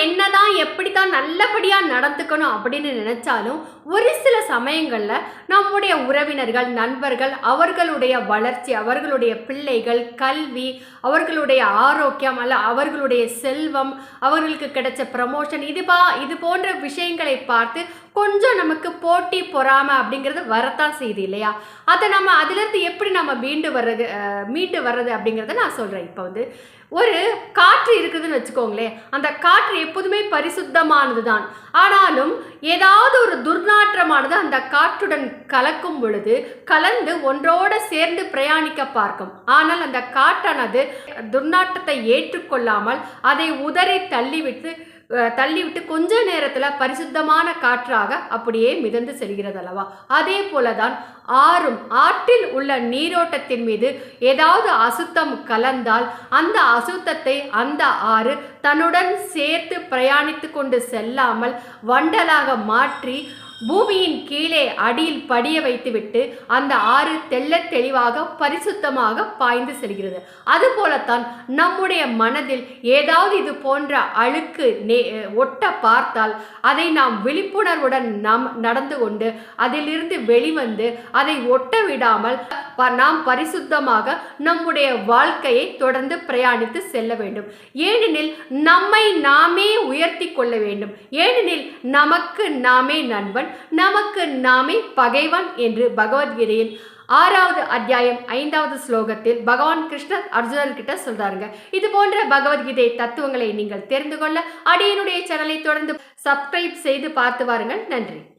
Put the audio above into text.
என்னதான் எப்படி தான் நல்லபடியாக நடந்துக்கணும் அப்படின்னு நினைச்சாலும் ஒரு சில சமயங்களில் நம்முடைய உறவினர்கள் நண்பர்கள் அவர்களுடைய வளர்ச்சி அவர்களுடைய பிள்ளைகள் கல்வி அவர்களுடைய ஆரோக்கியம் அல்ல அவர்களுடைய செல்வம் அவர்களுக்கு கிடைச்ச ப்ரமோஷன் இது பா இது போன்ற விஷயங்களை பார்த்து கொஞ்சம் நமக்கு போட்டி பொறாமை அப்படிங்கிறது வரத்தான் செய்யுது இல்லையா? அதை நம்ம அதிலிருந்து எப்படி நம்ம மீண்டு வர்றது மீண்டு வர்றது அப்படிங்கிறத நான் சொல்கிறேன் இப்போ வந்து ஒரு காற்று இருக்குதுன்னு வச்சுக்கோங்களேன். அந்த காற்று எப்போதுமே பரிசுத்தமானது தான் ஆனாலும் ஏதாவது ஒரு துர்நாற்றமானது அந்த காற்றுடன் கலக்கும் பொழுது கலந்து ஒன்றோடு சேர்ந்து பிரயாணிக்க பார்க்கும். ஆனால் அந்த காற்றானது துர்நாற்றத்தை ஏற்றுக்கொள்ளாமல் அதை உதறி தள்ளிவிட்டு தள்ளிவிட்டு கொஞ்ச நேரத்தில் பரிசுத்தமான காற்றாக அப்படியே மிதந்து செல்கிறது அல்லவா அதே போலதான் ஆறும் ஆற்றில் உள்ள நீரோட்டத்தின் மீது ஏதாவது அசுத்தம் கலந்தால் அந்த அசுத்தத்தை அந்த ஆறு தன்னுடன் சேர்த்து பிரயாணித்து கொண்டு செல்லாமல் வண்டலாக மாற்றி பூமியின் கீழே அடியில் படிய வைத்துவிட்டு அந்த ஆறு தெள்ள தெளிவாக பரிசுத்தமாக பாய்ந்து செல்கிறது. அதுபோலத்தான் நம்முடைய மனதில் ஏதாவது இது போன்ற அழுக்கு நே ஒட்ட பார்த்தால் அதை நாம் விழிப்புணர்வுடன் நாம் நடந்து கொண்டு அதிலிருந்து வெளிவந்து அதை ஒட்ட விடாமல் நாம் பரிசுத்தமாக நம்முடைய வாழ்க்கையை தொடர்ந்து பிரயாணித்து செல்ல வேண்டும். ஏனெனில் நம்மை நாமே உயர்த்தி கொள்ள வேண்டும். ஏனெனில் நமக்கு நாமே நண்பன் நமக்கு நாமே பகைவன் என்று பகவத்கீதையில் ஆறாவது அத்தியாயம் ஐந்தாவது ஸ்லோகத்தில் பகவான் கிருஷ்ணர் அர்ஜுனர்கிட்ட சொல்றாருங்க. இது போன்ற பகவத்கீதை தத்துவங்களை நீங்கள் தெரிந்து கொள்ள அடியனுடைய சேனலை தொடர்ந்து சப்ஸ்கிரைப் செய்து பார்த்து வாருங்கள். நன்றி.